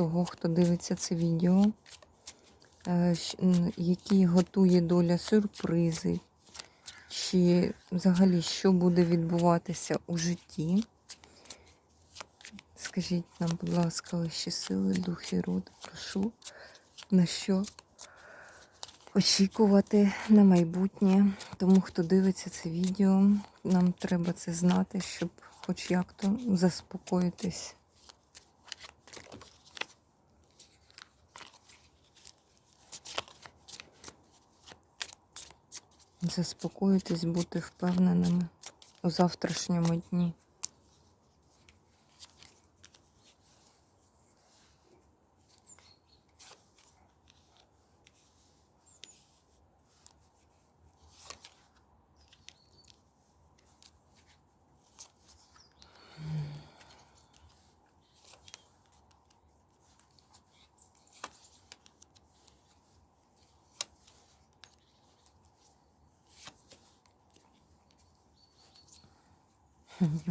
того, хто дивиться це відео, е, які готує доля сюрпризи, чи взагалі що буде відбуватися у житті. Скажіть нам, будь ласка, вищі сили, духи роду, прошу, на що очікувати на майбутнє. Тому, хто дивиться це відео, нам треба це знати, щоб хоч як-то заспокоїтись. Заспокоїтись, бути впевненими у завтрашньому дні.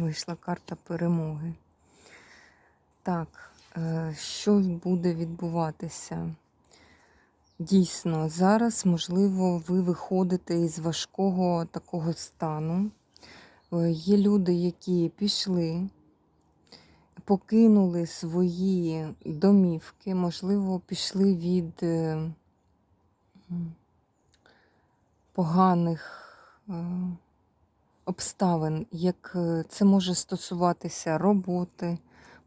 Вийшла карта перемоги. Так, е, що буде відбуватися? Дійсно, зараз, можливо, ви виходите із важкого такого стану. Е, Є люди, які пішли, покинули свої домівки, можливо, пішли від е, поганих. Обставин, як е, це може стосуватися роботи,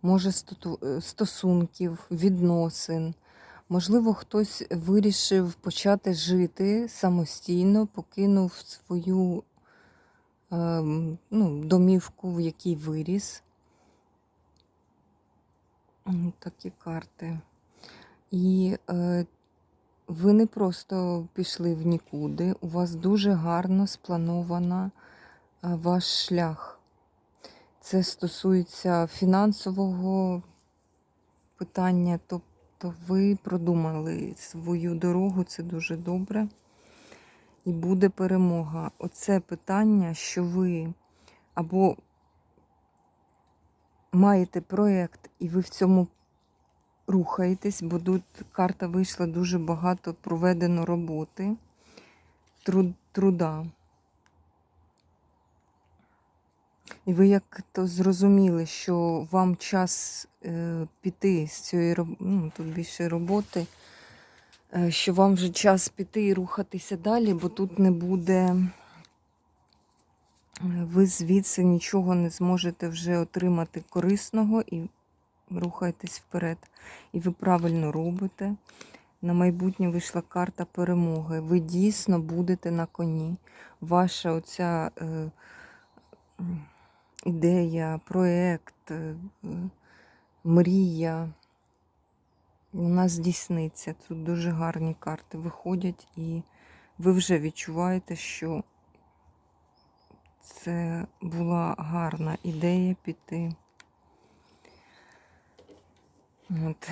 може е, стосунків, відносин. Можливо, хтось вирішив почати жити самостійно, покинув свою ем, ну, домівку, в якій виріс. Такі карти. І е, ви не просто пішли в нікуди, у вас дуже гарно спланована ваш шлях. Це стосується фінансового питання, тобто ви продумали свою дорогу, це дуже добре. І буде перемога. Оце питання, що ви або маєте проєкт, і ви в цьому рухаєтесь, бо тут карта вийшла дуже багато проведено роботи, труд, труда. І ви як то зрозуміли, що вам час е, піти з цієї ну, тут більше роботи, е, що вам вже час піти і рухатися далі, бо тут не буде, е, ви звідси нічого не зможете вже отримати корисного і рухаєтесь вперед. І ви правильно робите. На майбутнє вийшла карта перемоги. Ви дійсно будете на коні. Ваша оця. Е, ідея, проєкт, е, мрія. Вона здійсниться. Тут дуже гарні карти виходять, і ви вже відчуваєте, що це була гарна ідея піти. От.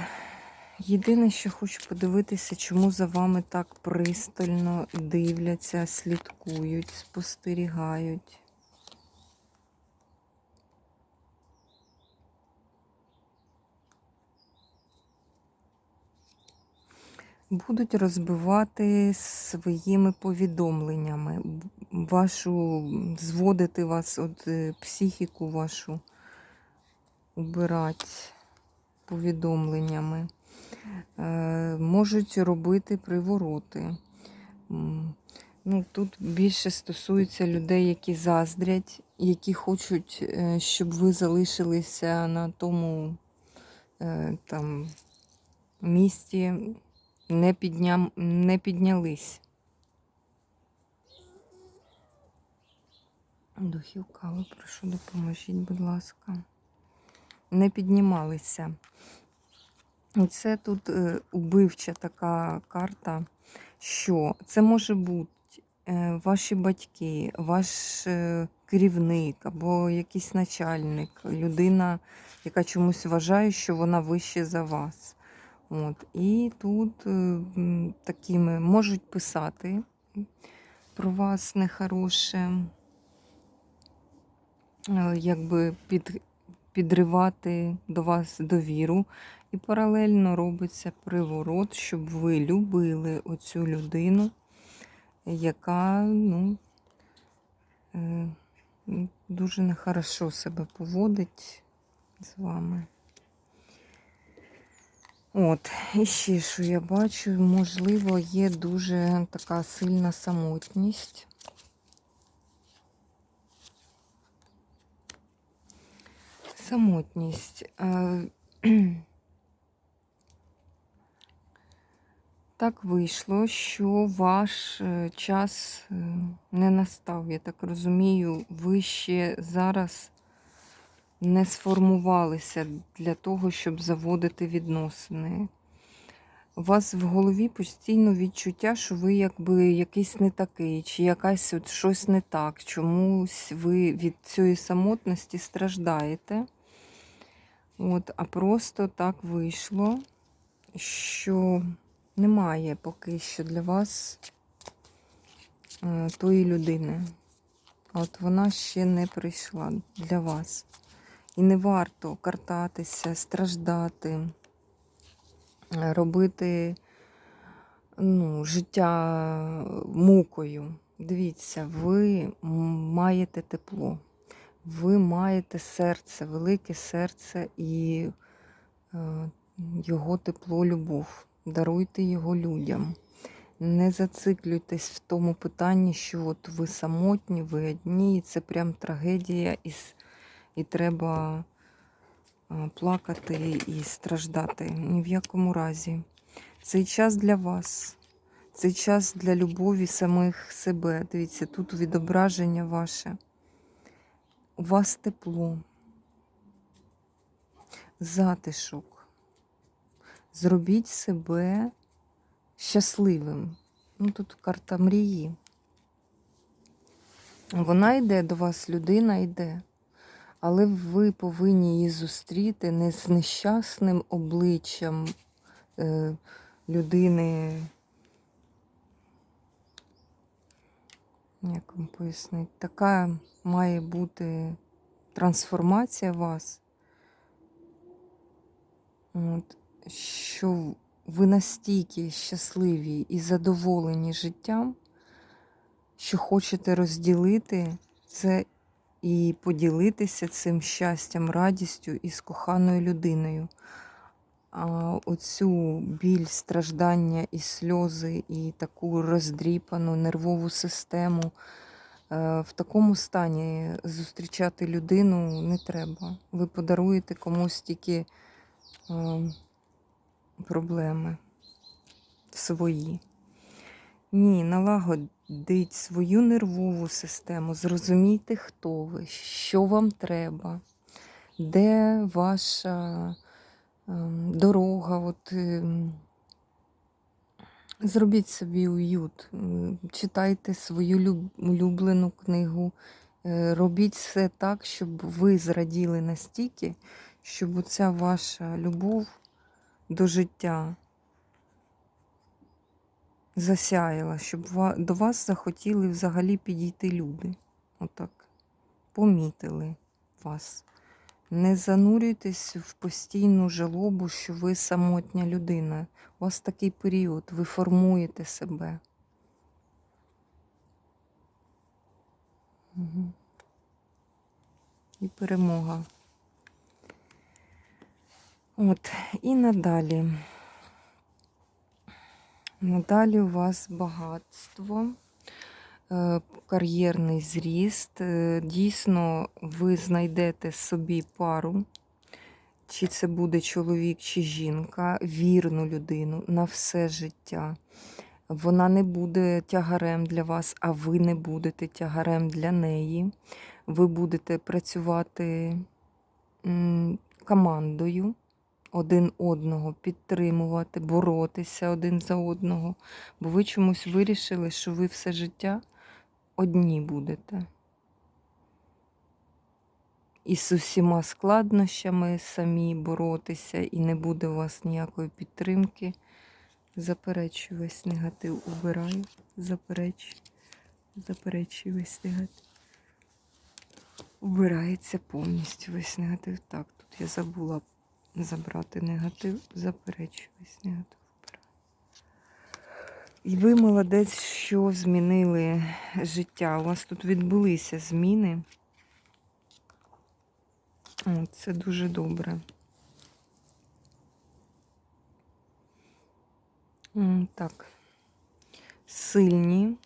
Єдине, що хочу подивитися, чому за вами так пристально дивляться, слідкують, спостерігають. Будуть розбивати своїми повідомленнями, вашу, зводити вас, от е, психіку вашу, убирати повідомленнями. Е, Можуть робити привороти. Ну, тут більше стосується людей, які заздрять, які хочуть, е, щоб ви залишилися на тому там місці, не, підням, не піднялись. Духів кави, прошу, допоможіть, будь ласка. Не піднімалися. Це тут е, убивча така карта, що це може бути е, ваші батьки, ваш е, керівник або якийсь начальник, людина, яка чомусь вважає, що вона вище за вас. От. І тут е, такими можуть писати про вас нехороше, е, якби під, підривати до вас довіру. І паралельно робиться приворот, щоб ви любили оцю людину, яка ну, е, дуже нехорошо себе поводить з вами. От, і ще що я бачу, можливо, є дуже така сильна самотність. Самотність. Так вийшло, що ваш е, час е, не настав. Я так розумію, ви ще зараз не сформувалися для того, щоб заводити відносини. У вас в голові постійно відчуття, що ви якби якийсь не такий, чи якась от щось не так. Чомусь ви від цієї самотності страждаєте. От, а просто так вийшло, що немає поки що для вас е, тої людини. От вона ще не прийшла для вас. І не варто картатися, страждати, е, робити ну, життя мукою. Дивіться, ви маєте тепло, ви маєте серце, велике серце і е, його тепло, любов. Даруйте його людям. Не зациклюйтесь в тому питанні, що от ви самотні, ви одні, і це прям трагедія, і, с- і треба плакати і страждати. Ні в якому разі. Цей час для вас. Цей час для любові самих себе. Дивіться, тут відображення ваше. У вас тепло, затишок. Зробіть себе щасливим. Ну, тут карта мрії. Вона йде до вас, людина йде. Але ви повинні її зустріти не з нещасним обличчям е, людини. Як вам пояснити? Така має бути трансформація вас. От, що ви настільки щасливі і задоволені життям, що хочете розділити це і поділитися цим щастям, радістю із коханою людиною. А оцю біль, страждання і сльози, і таку роздріпану нервову систему е, в такому стані зустрічати людину не треба. Ви подаруєте комусь тільки е, проблеми свої. Ні, налагодіть свою нервову систему, зрозумійте, хто ви, що вам треба, де ваша ем, дорога. От, ем, зробіть собі уют, читайте свою улюблену книгу, е, робіть все так, щоб ви зраділи настільки, щоб оця ваша любов до життя засяяла, щоб до вас захотіли взагалі підійти люди. Отак. Помітили вас. Не занурюйтесь в постійну жалобу, що ви самотня людина. У вас такий період, ви формуєте себе. Мгм. І перемога. От, і надалі. Надалі у вас багатство, е, кар'єрний зріст. Е, Дійсно, ви знайдете собі пару, чи це буде чоловік, чи жінка, вірну людину на все життя. Вона не буде тягарем для вас, а ви не будете тягарем для неї. Ви будете працювати командою один одного, підтримувати, боротися один за одного, бо ви чомусь вирішили, що ви все життя одні будете. І з усіма складнощами самі боротися, і не буде у вас ніякої підтримки. Заперечую весь негатив, убираю, заперечую, заперечую весь негатив. Убирається повністю весь негатив. Так, тут я забула забрати негатив, заперечую весь негатив. І ви молодець, що змінили життя. У вас тут відбулися зміни. О, це дуже добре. Так. Сильні.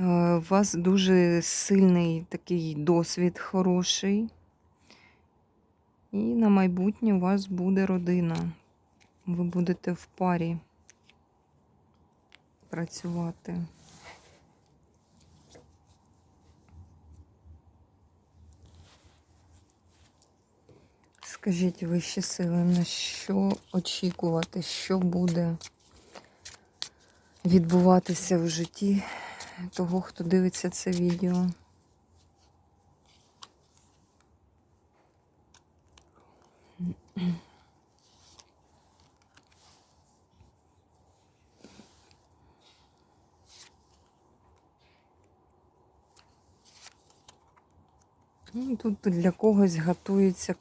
Е, У вас дуже сильний такий досвід хороший. І на майбутнє у вас буде родина. Ви будете в парі працювати. Скажіть вищі сили, на що очікувати, що буде відбуватися в житті того, хто дивиться це відео? Тут для когось готується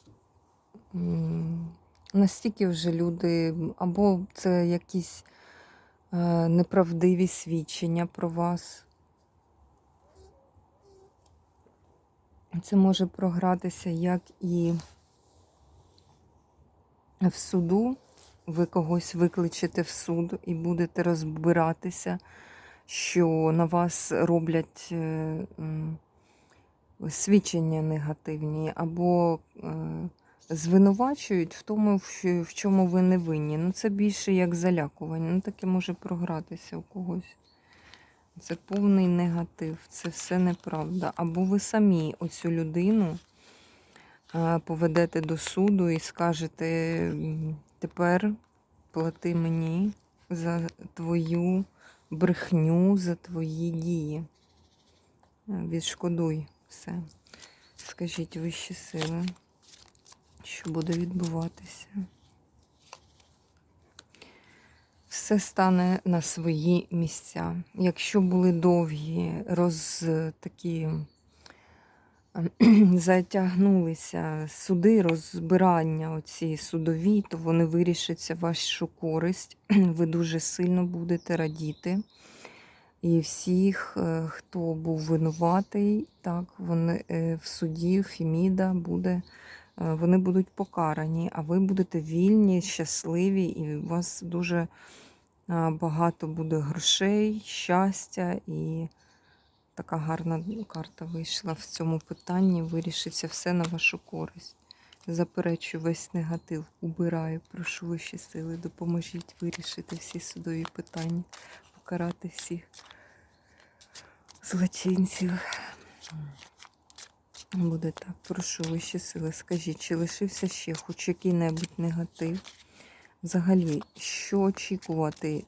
настільки вже люди, або це якісь е, неправдиві свідчення про вас. Це може програтися як і в суду. Ви когось викличете в суд і будете розбиратися, що на вас роблять. е, свідчення негативні, або е, звинувачують в тому, в чому ви не винні. Ну, це більше як залякування. Ну, таке може програтися у когось. Це повний негатив, це все неправда. Або ви самі оцю людину поведете до суду і скажете, тепер плати мені за твою брехню, за твої дії. Відшкодуй все. Скажіть вищі сили, що буде відбуватися. Все стане на свої місця. Якщо були довгі, роз такі затягнулися суди, розбирання оці судові, то вони вирішаться вашу користь. Ви дуже сильно будете радіти. І всіх, е, хто був винуватий, так, вони е, в суді Феміда буде, е, вони будуть покарані, а ви будете вільні, щасливі, і у вас дуже багато буде грошей, щастя, і така гарна карта вийшла в цьому питанні. Вирішиться все на вашу користь. Заперечую весь негатив, убираю, прошу вищі сили, допоможіть вирішити всі судові питання, покарати всіх злочинців. Буде так, прошу вищі сили. Скажіть, чи лишився ще хоч який-небудь негатив? Взагалі, що очікувати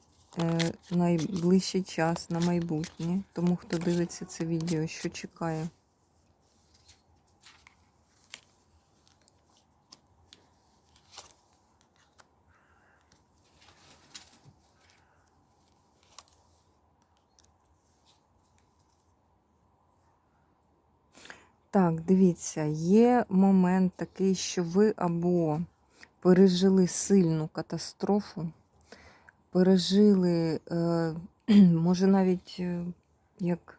найближчий час на майбутнє? Тому хто дивиться це відео, що чекає? Так, дивіться, є момент такий, що ви або пережили сильну катастрофу, пережили, е, може, навіть е, як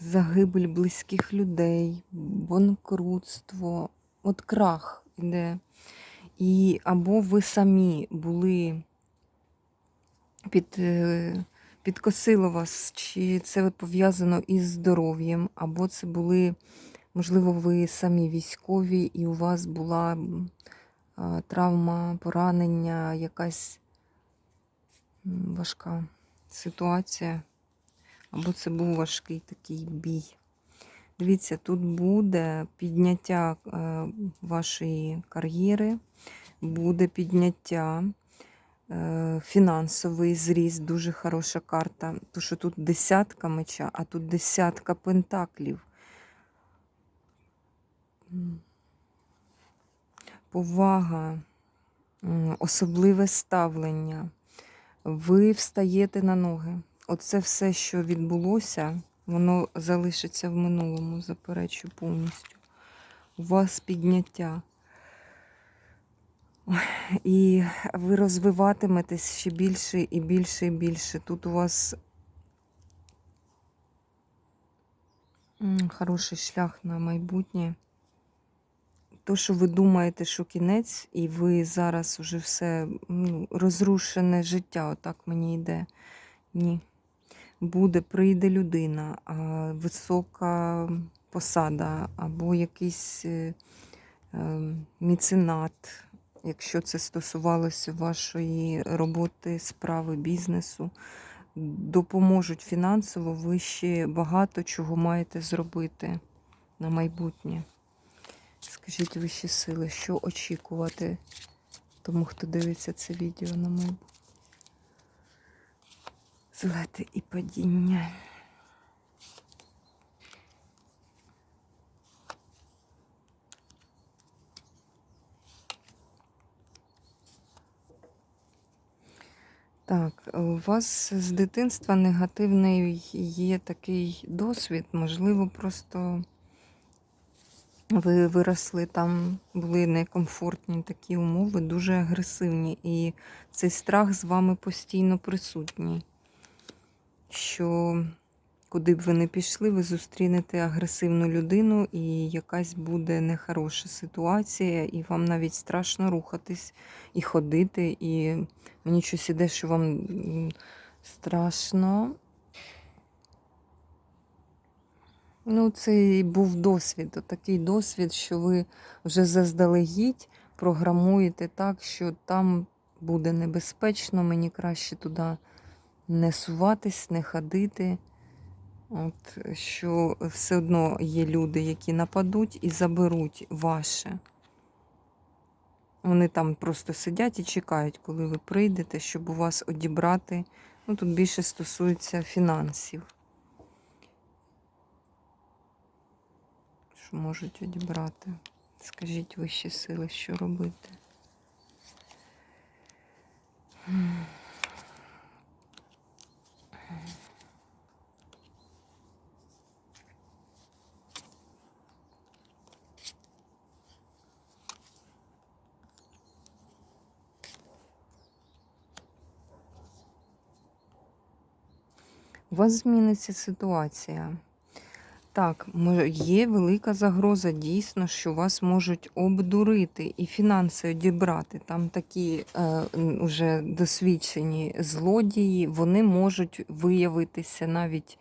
загибель близьких людей, банкрутство, от крах іде. І або ви самі були під, е, підкосило вас, чи це пов'язано із здоров'ям, або це були, можливо, ви самі військові, і у вас була травма, поранення, якась важка ситуація, або це був важкий такий бій. Дивіться, тут буде підняття е, вашої кар'єри, буде підняття, е, фінансовий зріст, дуже хороша карта. То, що тут десятка меча, а тут десятка пентаклів. Повага, особливе ставлення. Ви встаєте на ноги. Оце все, що відбулося, воно залишиться в минулому, заперечу повністю. У вас підняття. І ви розвиватиметесь ще більше і більше і більше. Тут у вас хороший шлях на майбутнє. То, що ви думаєте, що кінець, і ви зараз уже все ну, розрушене життя, отак мені йде. Ні. Буде, прийде людина, висока посада, або якийсь е, е, міценат, якщо це стосувалося вашої роботи, справи, бізнесу, допоможуть фінансово, ви ще багато чого маєте зробити на майбутнє. Скажіть вищі сили, що очікувати тому, хто дивиться це відео на майбутнє? Злети і падіння. Так, у вас з дитинства негативний є такий досвід, можливо, просто ви виросли там, були некомфортні такі умови, дуже агресивні, і цей страх з вами постійно присутній. Що куди б ви не пішли, ви зустрінете агресивну людину, і якась буде нехороша ситуація, і вам навіть страшно рухатись і ходити. І мені щось іде, що вам страшно. Ну, це і був досвід, такий досвід, що ви вже заздалегідь програмуєте так, що там буде небезпечно, мені краще туди не суватись, не ходити. От, що все одно є люди, які нападуть і заберуть ваше. Вони там просто сидять і чекають, коли ви прийдете, щоб у вас одібрати. Ну, тут більше стосується фінансів. Можуть одібрати. Скажіть вищі сили, що робити. У вас зміниться ситуація. Так, є велика загроза, дійсно, що вас можуть обдурити і фінанси одібрати. Там такі е, м, уже досвідчені злодії, вони можуть виявитися навіть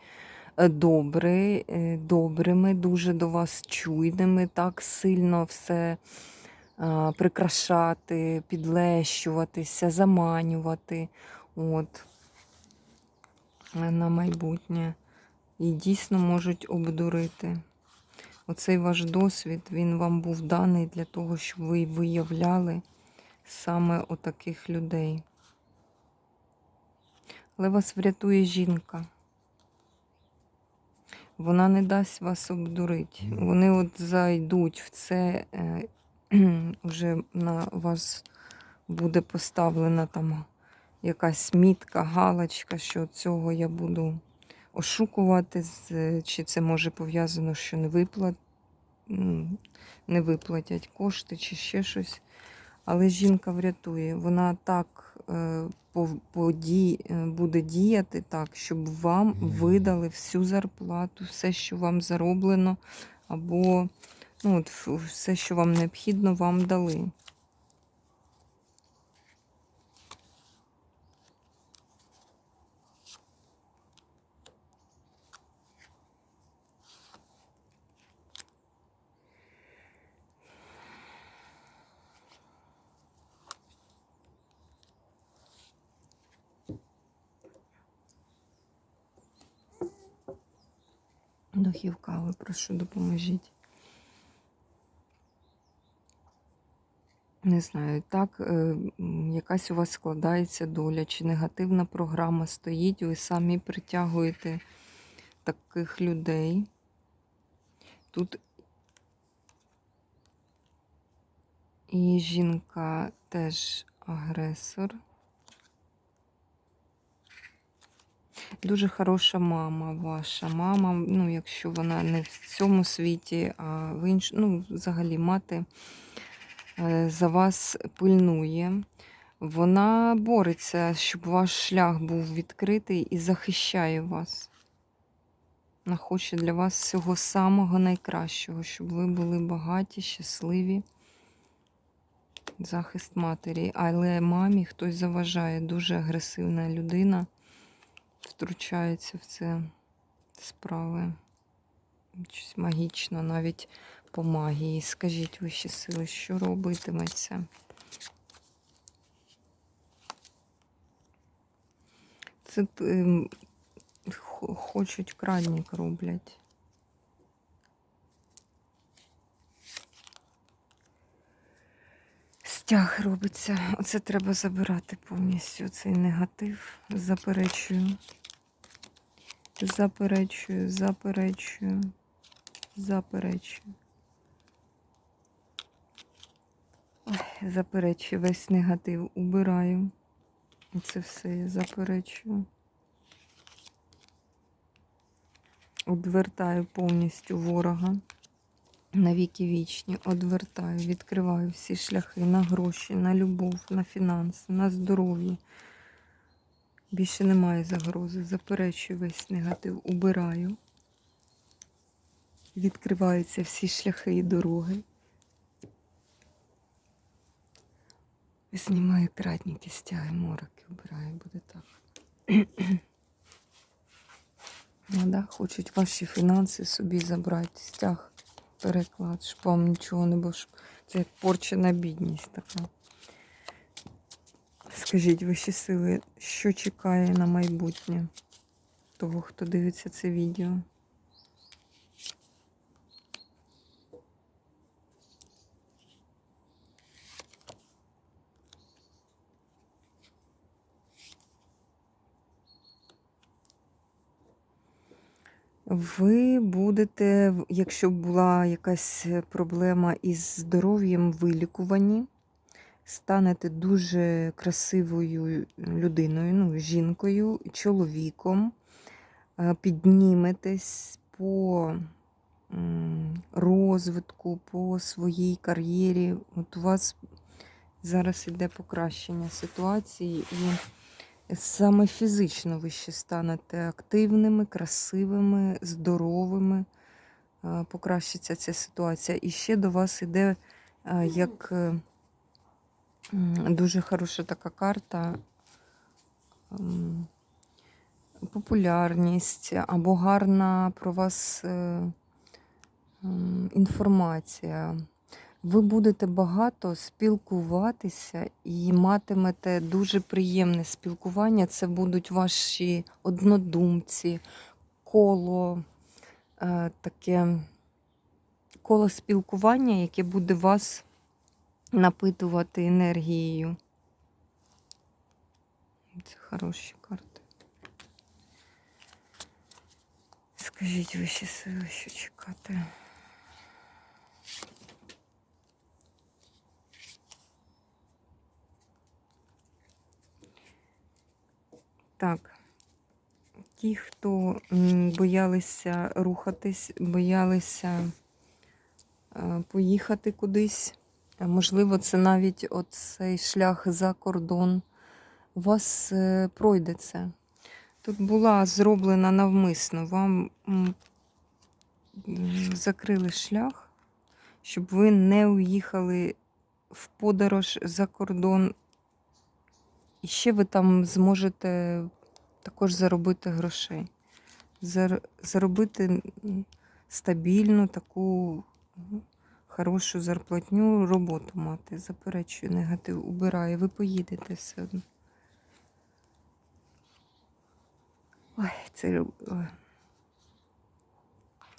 е, добре, е, добрими, дуже до вас чуйними, так сильно все е, прикрашати, підлещуватися, заманювати. От, на майбутнє і дійсно можуть обдурити. Оцей ваш досвід, він вам був даний для того, щоб ви виявляли саме отаких людей. Але вас врятує жінка. Вона не дасть вас обдурити. Вони от зайдуть в це, е, вже на вас буде поставлена там якась мітка, галочка, що цього я буду ошукувати, чи це може пов'язано, що не виплат, не виплатять кошти, чи ще щось. Але жінка врятує. Вона так е, пов- поді, е, буде діяти так, щоб вам видали всю зарплату, все, що вам зароблено, або ну, от, все, що вам необхідно, вам дали. Духів кави, прошу, допоможіть. Не знаю, так, е, якась у вас складається доля, чи негативна програма стоїть, ви самі притягуєте таких людей. Тут і жінка теж агресор. Дуже хороша мама ваша. Мама, ну, якщо вона не в цьому світі, а в іншому, ну, взагалі мати е, за вас пильнує. Вона бореться, щоб ваш шлях був відкритий і захищає вас. Вона хоче для вас всього самого найкращого, щоб ви були багаті, щасливі. Захист матері. Але мамі хтось заважає, дуже агресивна людина втручається в це справи. Щось магічно, навіть по магії. Скажіть вищі сили, що робитиметься? Це ем, хочуть крадник роблять. Стяг робиться. Оце треба забирати повністю. Цей негатив. Заперечую. Заперечую, заперечую, заперечую. Заперечую весь негатив. Убираю. І це все я заперечую. Одвертаю повністю ворога. На віки вічні. Одвертаю, відкриваю всі шляхи на гроші, на любов, на фінанси, на здоров'я. Більше немає загрози. Заперечую весь негатив, убираю. Відкриваються всі шляхи і дороги. Знімаю кратники, стяги, мороки, убираю, буде так. Ну, да, хочуть ваші фінанси собі забрати, стяг, переклад, щоб нічого не було. Це як порчена бідність така. Скажіть вищі сили, що чекає на майбутнє того, хто дивиться це відео? Ви будете, якщо була якась проблема із здоров'ям, вилікувані, станете дуже красивою людиною, ну, жінкою, чоловіком, е, підніметесь по розвитку, по своїй кар'єрі. От у вас зараз іде покращення ситуації, і саме фізично ви ще станете активними, красивими, здоровими. Е, Покращиться ця ситуація. І ще до вас іде е, як е, дуже хороша така карта. Популярність або гарна про вас інформація. Ви будете багато спілкуватися і матимете дуже приємне спілкування. Це будуть ваші однодумці, коло е, таке коло спілкування, яке буде вас напитувати енергією. Це хороші карти. Скажіть вищі сили, що чекати. Так. Ті, хто боялися рухатись, боялися е, поїхати кудись. Можливо, це навіть оцей шлях за кордон. У вас е, пройде це. Тут була зроблена навмисно. Вам закрили шлях, щоб ви не уїхали в подорож за кордон. І ще ви там зможете також заробити грошей. Заробити стабільну таку хорошу зарплатню, роботу мати. Заперечую, негатив убираю. Ви поїдете все одно. Ой, це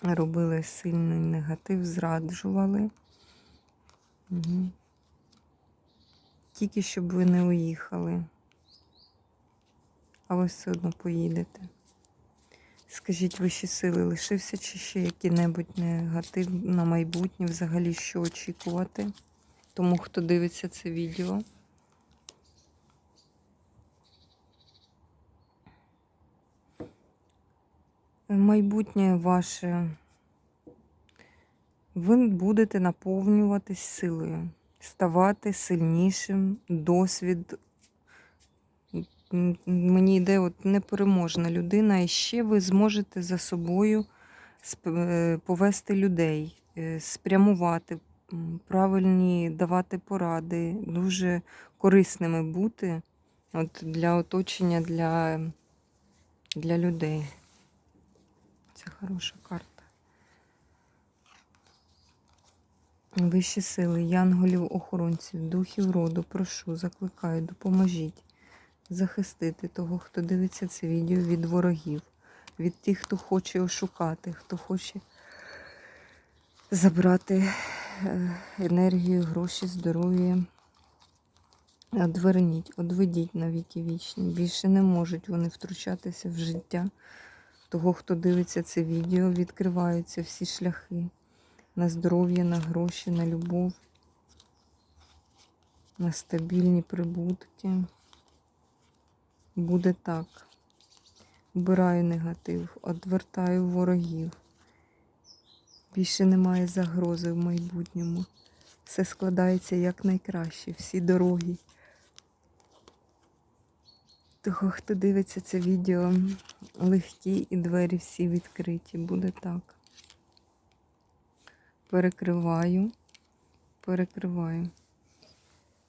робили сильний негатив, зраджували. Угу. тільки щоб ви не уїхали. А ви все одно поїдете. Скажіть, вищі сили лишився чи ще який-небудь негатив на майбутнє, взагалі що очікувати? Тому хто дивиться це відео. Майбутнє ваше. Ви будете наповнюватись силою, ставати сильнішим, досвід. Мені йде от непереможна людина, і ще ви зможете за собою е, повести людей, е, спрямувати, правильні давати поради, дуже корисними бути от, для оточення, для, для людей. Це хороша карта. Вищі сили, янголів, охоронців, духів роду, прошу, закликаю, допоможіть захистити того, хто дивиться це відео від ворогів, від тих, хто хоче ошукати, хто хоче забрати е, енергію, гроші, здоров'я. Одверніть, одведіть на віки вічні. Більше не можуть вони втручатися в життя того, хто дивиться це відео, відкриваються всі шляхи на здоров'я, на гроші, на любов, на стабільні прибутки. Буде так. Вбираю негатив, одвертаю ворогів. Більше немає загрози в майбутньому. Все складається якнайкраще, всі дороги. Того, хто дивиться це відео, легкі і двері всі відкриті. Буде так. Перекриваю, перекриваю.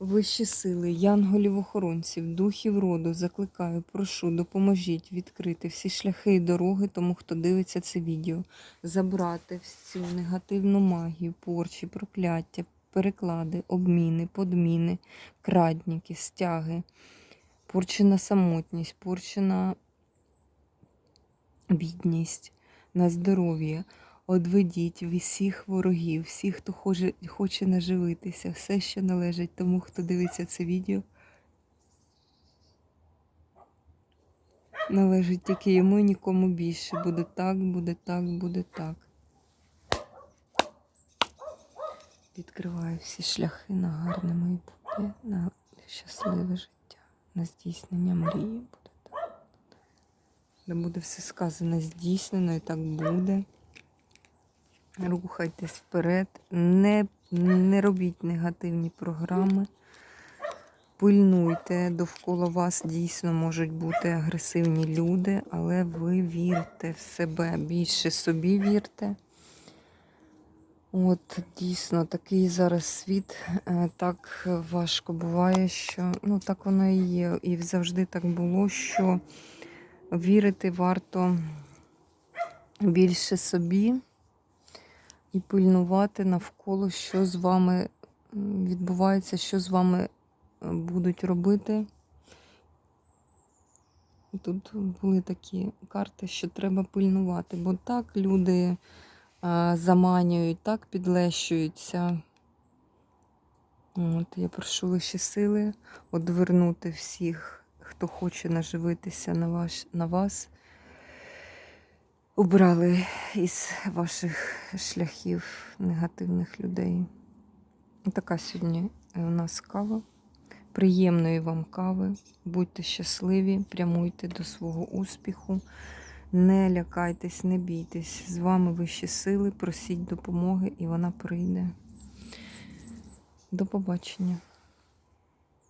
Вищі сили, янголів-охоронців, духів роду, закликаю, прошу, допоможіть відкрити всі шляхи і дороги тому, хто дивиться це відео, забрати всю негативну магію, порчі, прокляття, переклади, обміни, подміни, крадніки, стяги, порчена самотність, порчена бідність, на здоров'я. Одведіть всіх ворогів, всіх, хто хоче, хоче наживитися, все, що належить тому, хто дивиться це відео. Належить тільки йому і нікому більше. Буде так, буде так, буде так. Відкриваю всі шляхи на гарне майбутнє, на щасливе життя, на здійснення мрії. Буде так. Де буде все сказане здійснено і так буде. Рухайтесь вперед, не, не робіть негативні програми. Пильнуйте, довкола вас дійсно можуть бути агресивні люди, але ви вірте в себе, більше собі вірте. От дійсно такий зараз світ, е, так важко буває, що ну так воно і є. І завжди так було, що вірити варто більше собі і пильнувати навколо, що з вами відбувається, що з вами е, будуть робити. Тут були такі карти, що треба пильнувати, бо так люди а, заманюють, так підлещуються. От, я прошу вищі сили одвернути всіх, хто хоче наживитися на, ваш, на вас. Убрали із ваших шляхів негативних людей. Така сьогодні у нас кава. Приємної вам кави. Будьте щасливі, прямуйте до свого успіху. Не лякайтесь, не бійтесь. З вами вищі сили, просіть допомоги, і вона прийде. До побачення.